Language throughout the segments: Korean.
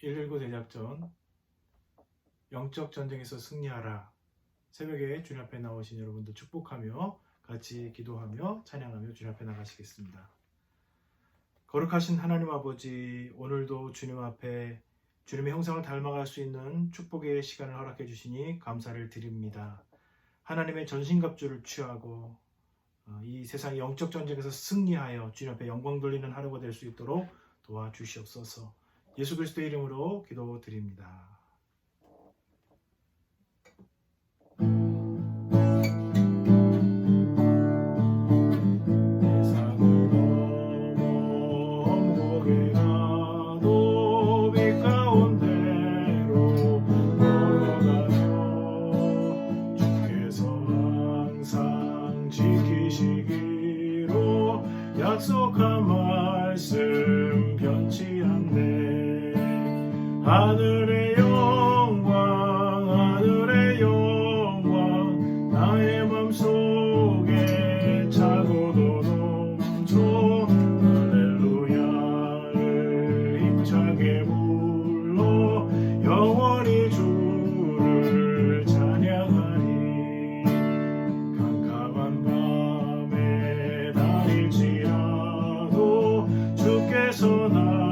119 대작전 영적 전쟁에서 승리하라 새벽에 주님 앞에 나오신 여러분들 축복하며 같이 기도하며 찬양하며 주님 앞에 나가시겠습니다. 거룩하신 하나님 아버지 오늘도 주님 앞에 주님의 형상을 닮아갈 수 있는 축복의 시간을 허락해 주시니 감사를 드립니다. 하나님의 전신갑주를 취하고 어, 이 세상의 영적 전쟁에서 승리하여 주님 앞에 영광 돌리는 하루가 될 수 있도록 도와주시옵소서. 예수 그리스도의 이름으로 기도드립니다. 세상을 넘어 주께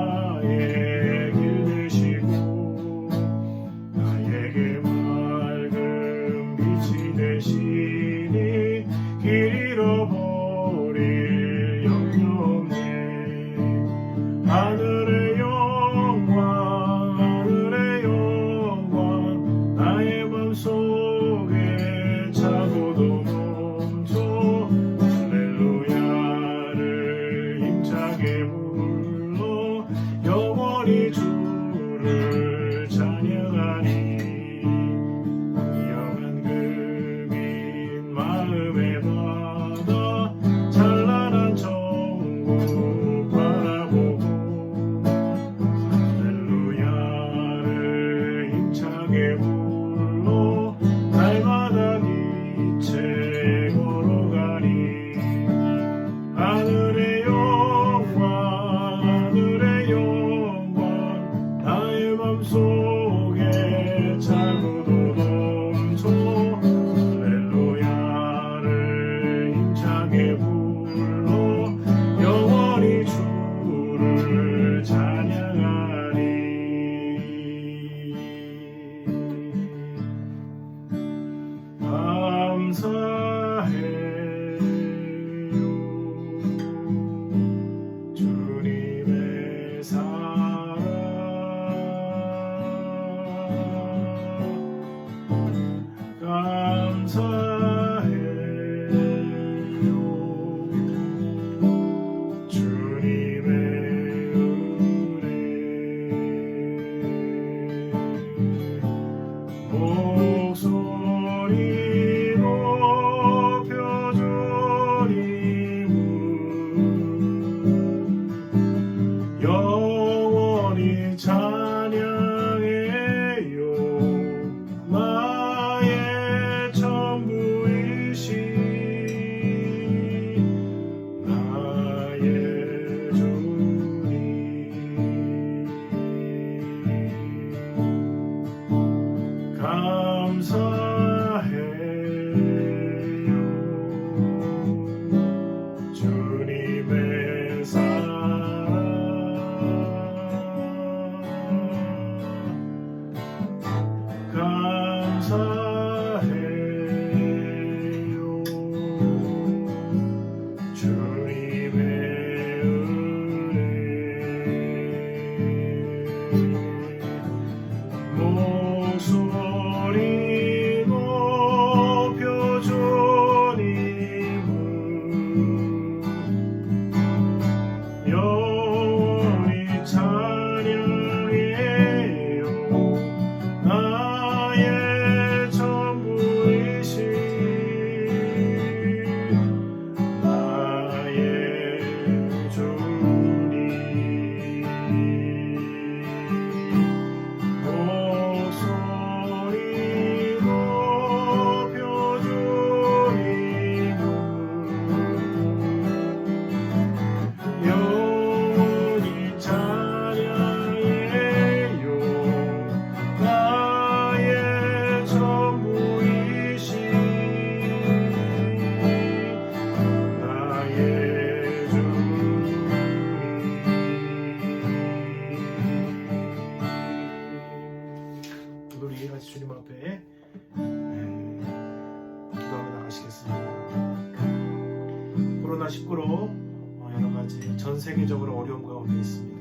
세계적으로 어려움 가운데 있습니다.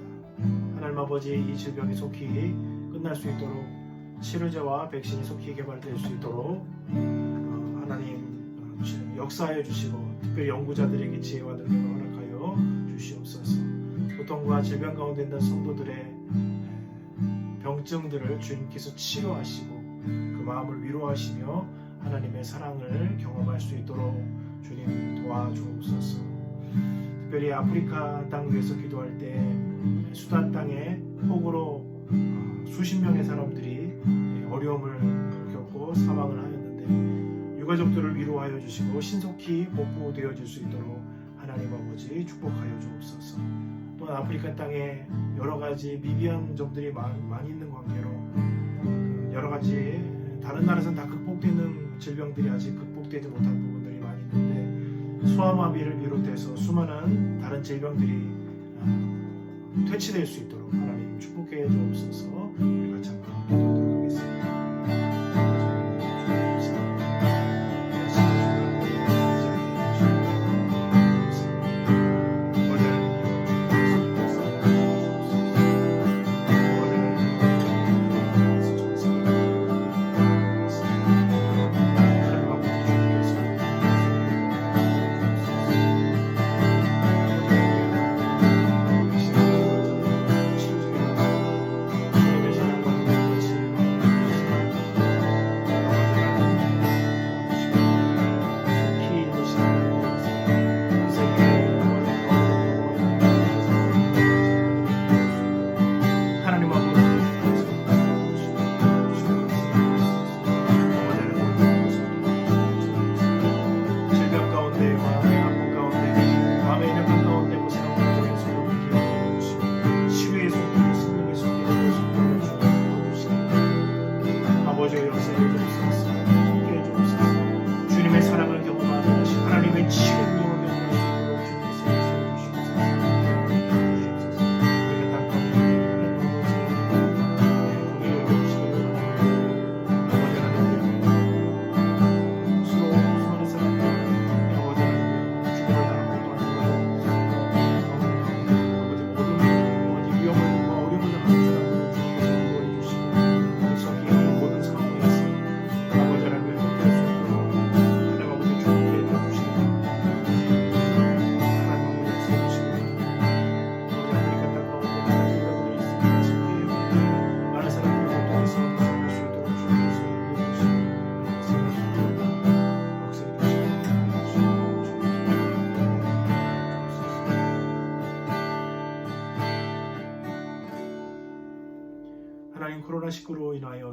하나님 아버지 이 질병이 속히 끝날 수 있도록 치료제와 백신이 속히 개발될 수 있도록 어, 하나님 어, 주- 역사하여 주시고 특별히 연구자들에게 지혜와 능력을 허락하여 주시옵소서. 고통과 질병 가운데 있는 성도들의 에, 병증들을 주님께서 치료하시고 그 마음을 위로하시며 하나님의 사랑을 경험할 수 있도록 주님 도와주옵소서. 특별히 아프리카 땅 위에서 기도할 때 수단 땅에 폭우로 어, 수십 명의 사람들이 어려움을 겪고 사망을 하였는데 유가족들을 위로하여 주시고 신속히 복구되어질 수 있도록 하나님 아버지 축복하여 주옵소서. 또한 아프리카 땅에 여러 가지 미비한 점들이 많- 많이 있는 관계로 그 여러 가지 다른 나라에서는 다 극복되는 질병들이 아직 극복되지 못한 부분들이 많이 있는데 소아마비를 비롯해서 수많은 다른 질병들이 아, 퇴치될 수 있도록 하나님 축복해 주옵소서. 우리 같이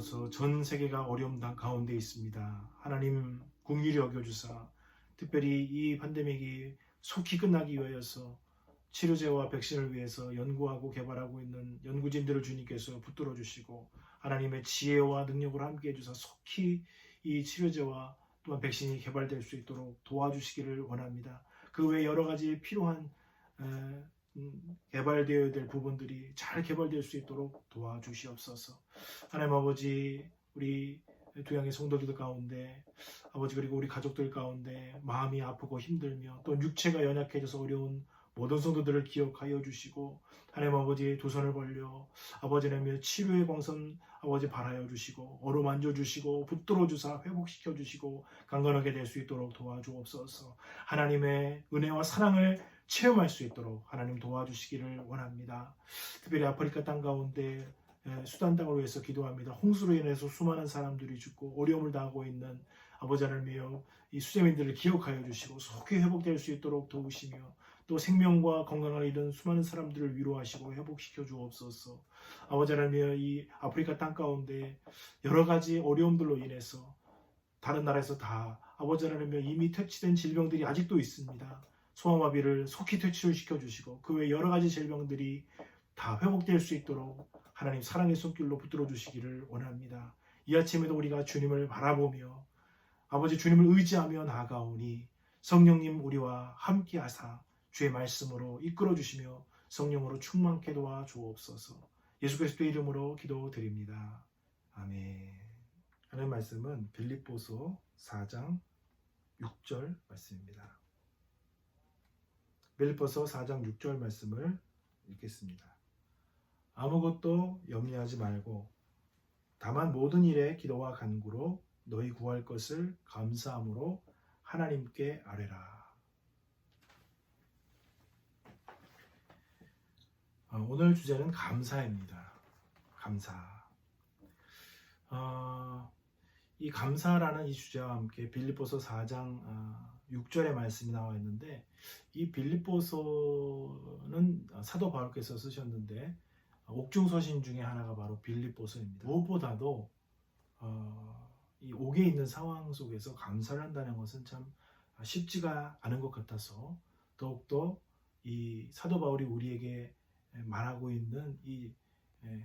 코로나19로 인하여서 전 세계가 어려움 가운데 있습니다. 하나님 궁휼히 여겨주사 특별히 이 팬데믹이 속히 끝나기 위하여서 치료제와 백신을 위해서 연구하고 개발하고 있는 연구진들을 주님께서 붙들어 주시고 하나님의 지혜와 능력을 함께 해주사 속히 이 치료제와 또한 백신이 개발될 수 있도록 도와주시기를 원합니다. 그 외 여러 가지 필요한 개발되어야 될 부분들이 잘 개발될 수 있도록 도와주시옵소서. 하나님 아버지 우리 두양의 성도들 가운데 아버지 그리고 우리 가족들 가운데 마음이 아프고 힘들며 또 육체가 연약해져서 어려운 모든 성도들을 기억하여 주시고 하나님 아버지 두 손을 벌려 아버지 라며 치료의 광선 아버지 바라여 주시고 어루만져 주시고 붙들어 주사 회복시켜 주시고 강건하게 될 수 있도록 도와주옵소서 하나님의 은혜와 사랑을 체험할 수 있도록 하나님 도와주시기를 원합니다 특별히 아프리카 땅 가운데 에, 수단 땅을 위해서 기도합니다 홍수로 인해서 수많은 사람들이 죽고 어려움을 당하고 있는 아버지 하나님이여 이 수재민들을 기억하여 주시고 속히 회복될 수 있도록 도우시며 또 생명과 건강을 잃은 수많은 사람들을 위로하시고 회복시켜 주옵소서. 아버지 하나님이여 이 아프리카 땅 가운데 여러 가지 어려움들로 인해서 다른 나라에서 다 아버지 하나님이여 이미 퇴치된 질병들이 아직도 있습니다. 소아마비를 속히 퇴치를 시켜 주시고 그 외 여러 가지 질병들이 다 회복될 수 있도록 하나님 사랑의 손길로 붙들어 주시기를 원합니다. 이 아침에도 우리가 주님을 바라보며 아버지 주님을 의지하며 나아가오니 성령님 우리와 함께 하사 주의 말씀으로 이끌어 주시며 성령으로 충만케 도와 주옵소서. 예수 그리스도의 이름으로 기도드립니다. 아멘. 하는 말씀은 빌립보서 4장 6절 말씀입니다. 빌립보서 4장 6절 말씀을 읽겠습니다. 아무것도 염려하지 말고 다만 모든 일에 기도와 간구로 너희 구할 것을 감사함으로 하나님께 아뢰라. 어, 오늘 주제는 감사입니다. 감사. 어, 이 감사라는 이 주제와 함께 빌립보서 4장 6절의 말씀이 나와 있는데 이 빌립보서는 사도 바울께서 쓰셨는데 옥중 서신 중에 하나가 바로 빌립보서입니다. 무엇보다도 어, 이 옥에 있는 상황 속에서 감사를 한다는 것은 참 쉽지가 않은 것 같아서 더욱더 이 사도 바울이 우리에게 말하고 있는 이 에,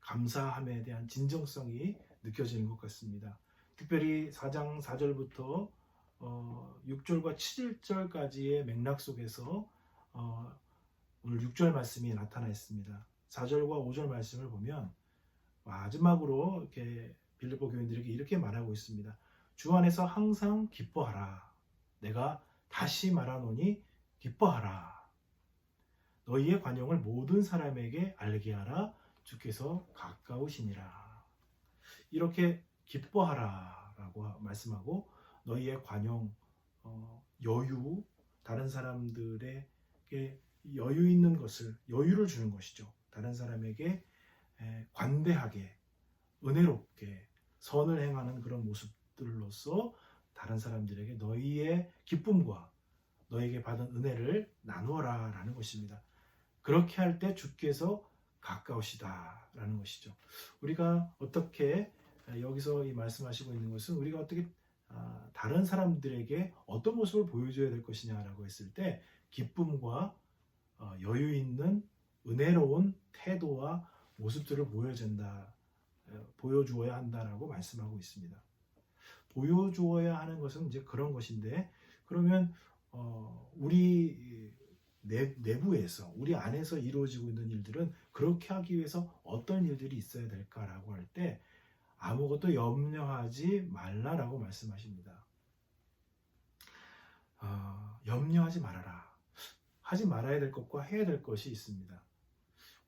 감사함에 대한 진정성이 느껴지는 것 같습니다. 특별히 4장 4절부터 어, 6절과 7절까지의 맥락 속에서 어, 오늘 6절 말씀이 나타나 있습니다. 4절과 5절 말씀을 보면 마지막으로 이렇게 빌립보 교인들에게 이렇게 말하고 있습니다. 주 안에서 항상 기뻐하라. 내가 다시 말하노니 기뻐하라. 너희의 관용을 모든 사람에게 알게 하라. 주께서 가까우시니라. 이렇게 기뻐하라라고 말씀하고 너희의 관용, 어, 여유, 다른 사람들에게 여유 있는 것을 여유를 주는 것이죠. 다른 사람에게 에, 관대하게, 은혜롭게 선을 행하는 그런 모습들로서 다른 사람들에게 너희의 기쁨과 너에게 받은 은혜를 나누어라 라는 것입니다. 그렇게 할 때 주께서 가까우시다 라는 것이죠. 우리가 어떻게 여기서 이 말씀하시고 있는 것은 우리가 어떻게 아, 다른 사람들에게 어떤 모습을 보여줘야 될 것이냐라고 했을 때 기쁨과 어, 여유 있는 은혜로운 태도와 모습들을 보여준다, 어, 보여주어야 한다라고 말씀하고 있습니다. 보여주어야 하는 것은 이제 그런 것인데 그러면 어, 우리 내, 내부에서 우리 안에서 이루어지고 있는 일들은 그렇게 하기 위해서 어떤 일들이 있어야 될까라고 할 때 아무것도 염려하지 말라라고 말씀하십니다. 어, 염려하지 말아라. 하지 말아야 될 것과 해야 될 것이 있습니다.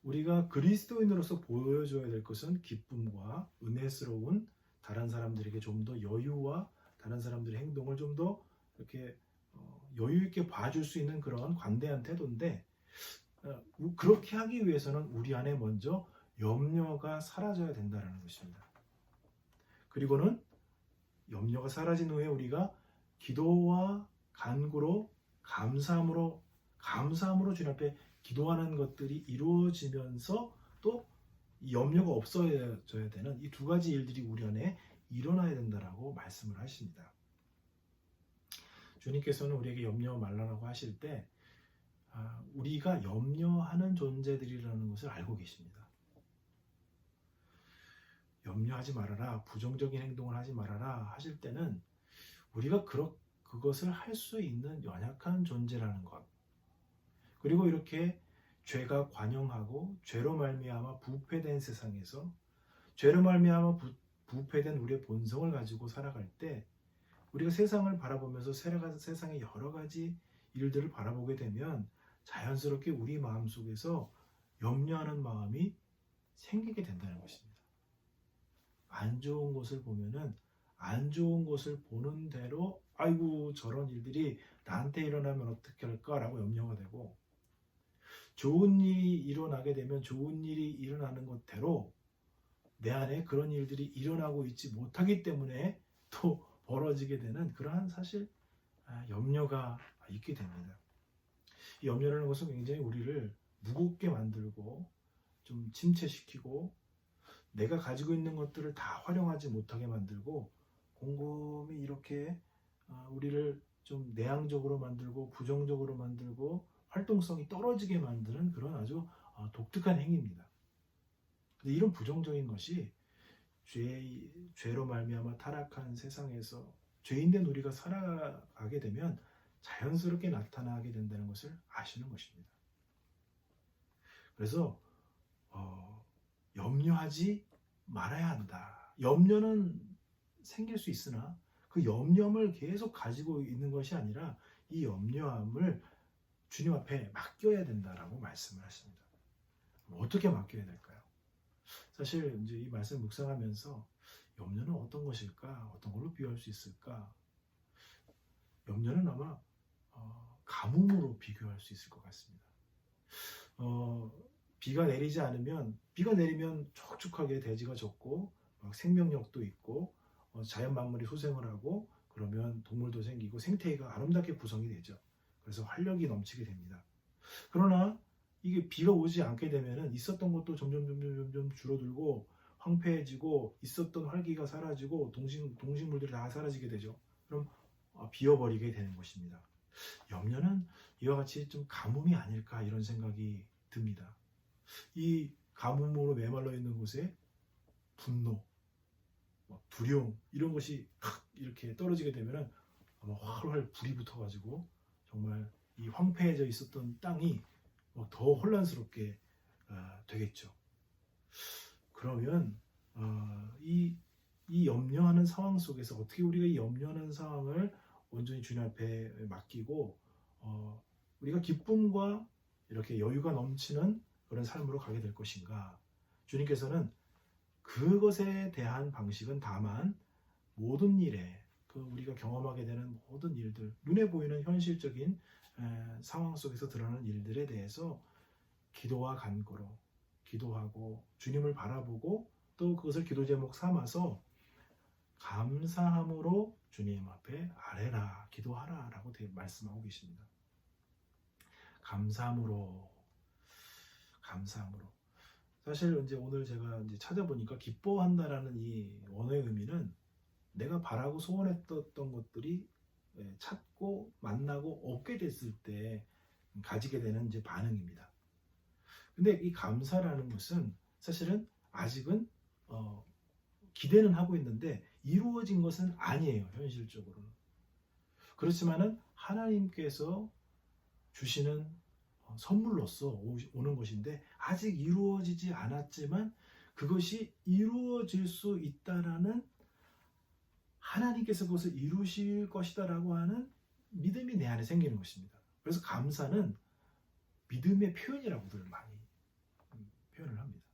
우리가 그리스도인으로서 보여줘야 될 것은 기쁨과 은혜스러운 다른 사람들에게 좀 더 여유와 다른 사람들의 행동을 좀 더 이렇게 어, 여유 있게 봐줄 수 있는 그런 관대한 태도인데 어, 그렇게 하기 위해서는 우리 안에 먼저 염려가 사라져야 된다는 것입니다. 그리고는 염려가 사라진 후에 우리가 기도와 간구로 감사함으로 감사함으로 주님 앞에 기도하는 것들이 이루어지면서 또 염려가 없어져야 되는 이 두 가지 일들이 우리 안에 일어나야 된다라고 말씀을 하십니다. 주님께서는 우리에게 염려 말라라고 하실 때 아, 우리가 염려하는 존재들이라는 것을 알고 계십니다. 염려하지 말아라, 부정적인 행동을 하지 말아라 하실 때는 우리가 그러, 그것을 할 수 있는 연약한 존재라는 것. 그리고 이렇게 죄가 관영하고 죄로 말미암아 부패된 세상에서 죄로 말미암아 부, 부패된 우리의 본성을 가지고 살아갈 때 우리가 세상을 바라보면서 세상의 여러 가지 일들을 바라보게 되면 자연스럽게 우리 마음 속에서 염려하는 마음이 생기게 된다는 것입니다. 안 좋은 것을 보면은 안 좋은 것을 보는 대로 아이고 저런 일들이 나한테 일어나면 어떻게 할까라고 염려가 되고 좋은 일이 일어나게 되면 좋은 일이 일어나는 것대로 내 안에 그런 일들이 일어나고 있지 못하기 때문에 또 벌어지게 되는 그러한 사실 아, 염려가 있게 됩니다. 이 염려라는 것은 굉장히 우리를 무겁게 만들고 좀 침체시키고 내가 가지고 있는 것들을 다 활용하지 못하게 만들고 곰곰이 이렇게 아, 우리를 좀 내향적으로 만들고 부정적으로 만들고 활동성이 떨어지게 만드는 그런 아주 아, 독특한 행위입니다. 근데 이런 부정적인 것이 죄, 죄로 말미암아 타락한 세상에서 죄인된 우리가 살아가게 되면 자연스럽게 나타나게 된다는 것을 아시는 것입니다. 그래서 어, 염려하지 말아야 한다. 염려는 생길 수 있으나 그 염려를 계속 가지고 있는 것이 아니라 이 염려함을 주님 앞에 맡겨야 된다라고 말씀을 하십니다. 어떻게 맡겨야 될까요? 사실 이제 이 말씀 묵상하면서 염려는 어떤 것일까? 어떤 걸로 비유할 수 있을까? 염려는 아마 어, 가뭄으로 비교할 수 있을 것 같습니다. 어, 비가 내리지 않으면 비가 내리면 촉촉하게 대지가 막 생명력도 있고 어, 자연 만물이 소생을 하고 그러면 동물도 생기고 생태계가 아름답게 구성이 되죠. 그래서 활력이 넘치게 됩니다. 그러나 이게 비가 오지 않게 되면은 있었던 것도 점점 점점 점점 줄어들고 황폐해지고 있었던 활기가 사라지고 동식 동식물들이 다 사라지게 되죠. 그럼 어, 비어버리게 되는 것입니다. 염려는 이와 같이 좀 가뭄이 아닐까 이런 생각이 듭니다. 이 가뭄으로 메말라 있는 곳에 분노, 뭐 두려움 이런 것이 확 이렇게 떨어지게 되면은 아마 활활 불이 붙어가지고 정말 이 황폐해져 있었던 땅이 뭐더 혼란스럽게 어, 되겠죠. 그러면 어, 이, 이 염려하는 상황 속에서 어떻게 우리가 이 염려하는 상황을 온전히 주님 앞에 맡기고 어, 우리가 기쁨과 이렇게 여유가 넘치는 그런 삶으로 가게 될 것인가? 주님께서는 그것에 대한 방식은 다만 모든 일에 그 우리가 경험하게 되는 모든 일들 눈에 보이는 현실적인 에, 상황 속에서 드러나는 일들에 대해서 기도와 간구로 기도하고 주님을 바라보고 또 그것을 기도 제목 삼아서 감사함으로 주님 앞에 아뢰라 기도하라라고 되- 말씀하고 계십니다. 감사함으로 감사함으로 사실 이제 오늘 제가 이제 찾아보니까 기뻐한다라는 이 원어의 의미는 내가 바라고 소원했던 것들이 예, 찾고 만나고 얻게 됐을 때 가지게 되는 이제 반응입니다. 근데 이 감사라는 것은 사실은 아직은 어, 기대는 하고 있는데 이루어진 것은 아니에요 현실적으로는. 그렇지만은 하나님께서 주시는 어, 선물로서 오- 오는 것인데 아직 이루어지지 않았지만 그것이 이루어질 수 있다라는 하나님께서 그것을 이루실 것이다라고 하는 믿음이 내 안에 생기는 것입니다. 그래서 감사는 믿음의 표현이라고들 많이 음, 표현을 합니다.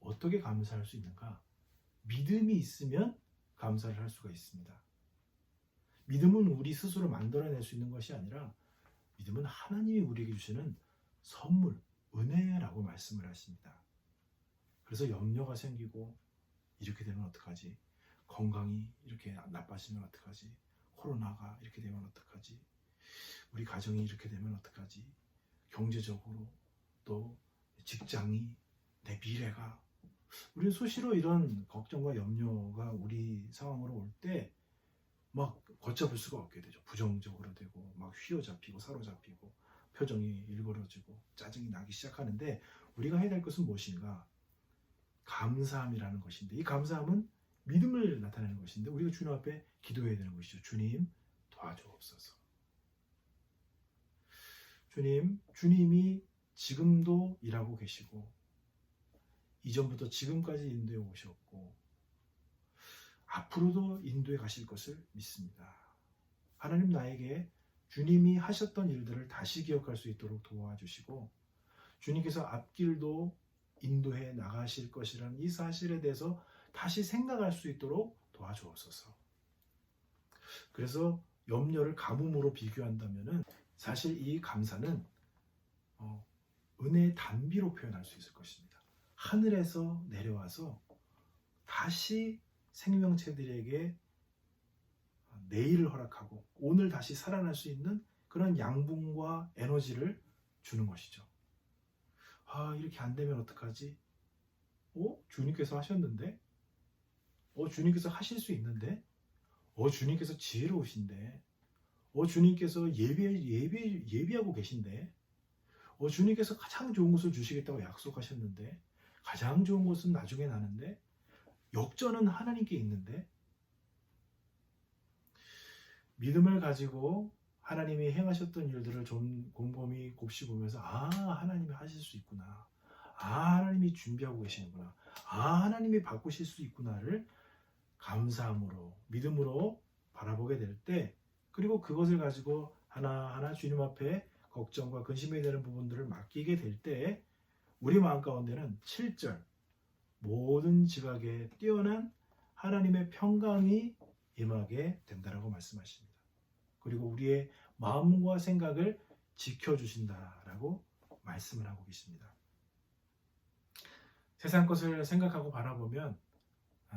어떻게 감사할 수 있는가? 믿음이 있으면 감사를 할 수가 있습니다. 믿음은 우리 스스로 만들어낼 수 있는 것이 아니라 믿음은 하나님이 우리에게 주시는 선물, 은혜라고 말씀을 하십니다. 그래서 염려가 생기고 이렇게 되면 어떡하지? 건강이 이렇게 나빠지면 어떡하지? 코로나가 이렇게 되면 어떡하지? 우리 가정이 이렇게 되면 어떡하지? 경제적으로 또 직장이 내 미래가 우리는 수시로 이런 걱정과 염려가 우리 상황으로 올 때 막 걷잡을 수가 없게 되죠. 부정적으로 되고 막 휘어잡히고 사로잡히고 표정이 일그러지고 짜증이 나기 시작하는데 우리가 해야 될 것은 무엇인가? 감사함이라는 것인데 이 감사함은 믿음을 나타내는 것인데 우리가 주님 앞에 기도해야 되는 것이죠. 주님 도와주옵소서. 주님, 주님이 지금도 일하고 계시고 이전부터 지금까지 인도해 오셨고 앞으로도 인도해 가실 것을 믿습니다. 하나님 나에게 주님이 하셨던 일들을 다시 기억할 수 있도록 도와주시고 주님께서 앞길도 인도해 나가실 것이라는 이 사실에 대해서 다시 생각할 수 있도록 도와주옵소서. 그래서 염려를 가뭄으로 비교한다면은 사실 이 감사는 어, 은혜의 단비로 표현할 수 있을 것입니다. 하늘에서 내려와서 다시 생명체들에게 내일을 허락하고 오늘 다시 살아날 수 있는 그런 양분과 에너지를 주는 것이죠. 아, 이렇게 안 되면 어떡하지? 어? 주님께서 하셨는데? 어, 주님께서 하실 수 있는데? 어, 주님께서 지혜로우신데? 어, 주님께서 예배, 예배, 예비하고 계신데? 어, 주님께서 가장 좋은 것을 주시겠다고 약속하셨는데? 가장 좋은 것은 나중에 나는데? 역전은 하나님께 있는데? 믿음을 가지고 하나님이 행하셨던 일들을 좀 곰곰이 곱씹으면서 아 하나님이 하실 수 있구나. 아 하나님이 준비하고 계시는구나. 아 하나님이 바꾸실 수 있구나를 감사함으로 믿음으로 바라보게 될 때 그리고 그것을 가지고 하나하나 주님 앞에 걱정과 근심이 되는 부분들을 맡기게 될 때 우리 마음 가운데는 7절 모든 지각에 뛰어난 하나님의 평강이 임하게 된다라고 말씀하십니다. 그리고 우리의 마음과 생각을 지켜주신다라고 말씀을 하고 계십니다. 세상 것을 생각하고 바라보면 에,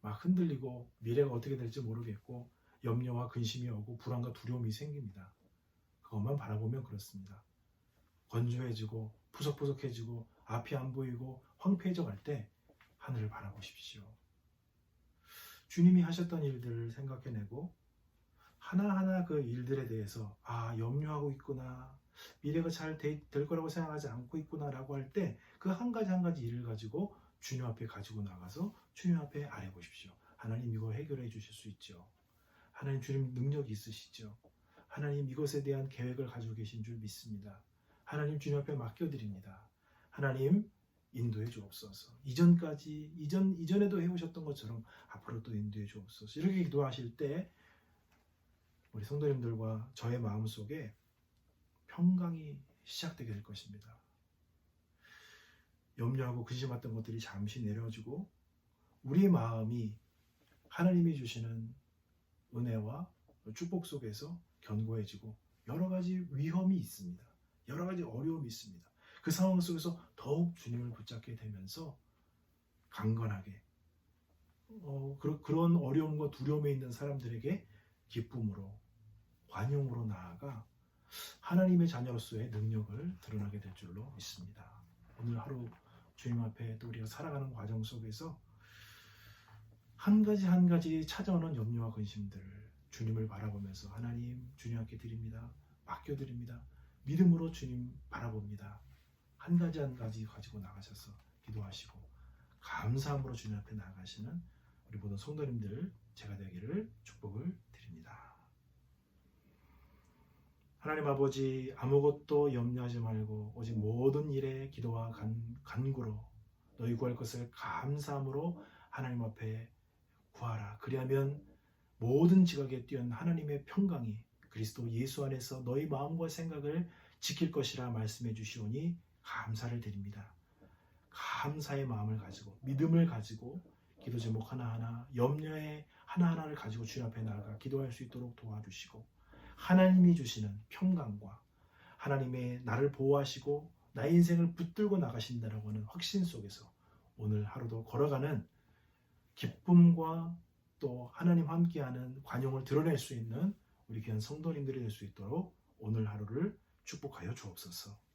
막 흔들리고 미래가 어떻게 될지 모르겠고 염려와 근심이 오고 불안과 두려움이 생깁니다. 그것만 바라보면 그렇습니다. 건조해지고 푸석푸석해지고 앞이 안 보이고 황폐해져 갈 때 하늘을 바라보십시오. 주님이 하셨던 일들을 생각해내고 하나하나 그 일들에 대해서 아 염려하고 있구나 미래가 잘 될 거라고 생각하지 않고 있구나라고 할 때 그 한 가지 한 가지 일을 가지고 주님 앞에 가지고 나가서 주님 앞에 아뢰 보십시오. 하나님 이거 해결해 주실 수 있죠. 하나님 주님 능력이 있으시죠. 하나님 이것에 대한 계획을 가지고 계신 줄 믿습니다. 하나님 주님 앞에 맡겨드립니다. 하나님 인도해 주옵소서. 이전까지 이전 이전에도 해오셨던 것처럼 앞으로도 인도해 주옵소서. 이렇게 기도하실 때 우리 성도님들과 저의 마음 속에 평강이 시작되게 될 것입니다. 염려하고 근심했던 것들이 잠시 내려지고 우리 마음이 하나님이 주시는 은혜와 축복 속에서 견고해지고 여러 가지 위험이 있습니다. 여러 가지 어려움이 있습니다. 그 상황 속에서 더욱 주님을 붙잡게 되면서 강건하게 어, 그런 어려움과 두려움에 있는 사람들에게 기쁨으로 관용으로 나아가 하나님의 자녀로서의 능력을 드러나게 될 줄로 믿습니다. 오늘 하루 주님 앞에 또 우리가 살아가는 과정 속에서 한 가지 한 가지 찾아오는 염려와 근심들 주님을 바라보면서 하나님 주님 앞에 드립니다. 맡겨 드립니다. 믿음으로 주님 바라봅니다. 한 가지 한 가지 가지고 나가셔서 기도하시고 감사함으로 주님 앞에 나가시는 우리 모든 성도님들 제가 되기를 축복을 드립니다. 하나님 아버지 아무것도 염려하지 말고 오직 모든 일에 기도와 간, 간구로 너희 구할 것을 감사함으로 하나님 앞에 구하라. 그리하면 모든 지각에 뛰어난 하나님의 평강이 그리스도 예수 안에서 너희 마음과 생각을 지킬 것이라 말씀해 주시오니 감사를 드립니다. 감사의 마음을 가지고 믿음을 가지고 기도 제목 하나하나 염려의 하나하나를 가지고 주님 앞에 나아가 기도할 수 있도록 도와주시고 하나님이 주시는 평강과 하나님의 나를 보호하시고 나의 인생을 붙들고 나가신다라고 하는 확신 속에서 오늘 하루도 걸어가는 기쁨과 또 하나님 함께하는 관용을 드러낼 수 있는 우리 귀한 성도님들이 될 수 있도록 오늘 하루를 축복하여 주옵소서.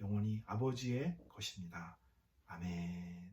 영원히 아버지의 것입니다. 아멘.